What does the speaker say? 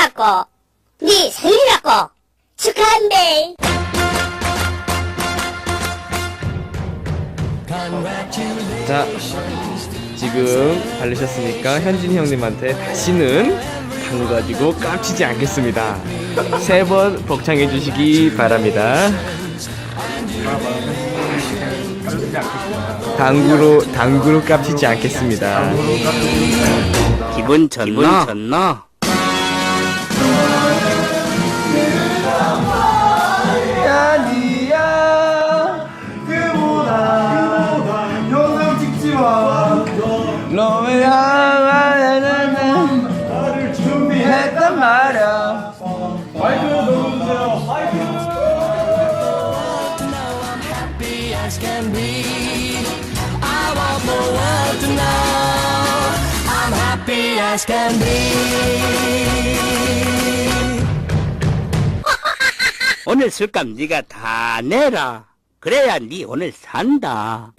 나갖고 네 생일이라고 축하한대. 자, 지금 바르셨으니까 현진 형님한테 다시는 당 가지고 깝치지 않겠습니다. 세 번 복창해 주시기 바랍니다. 당구로 당구로 깝치지 않겠습니다. 기분 좋나? 나를 준비했단 말야. 마이크 넣어주세요 오늘 술값 네가 다 내라. 그래야 네 오늘 산다.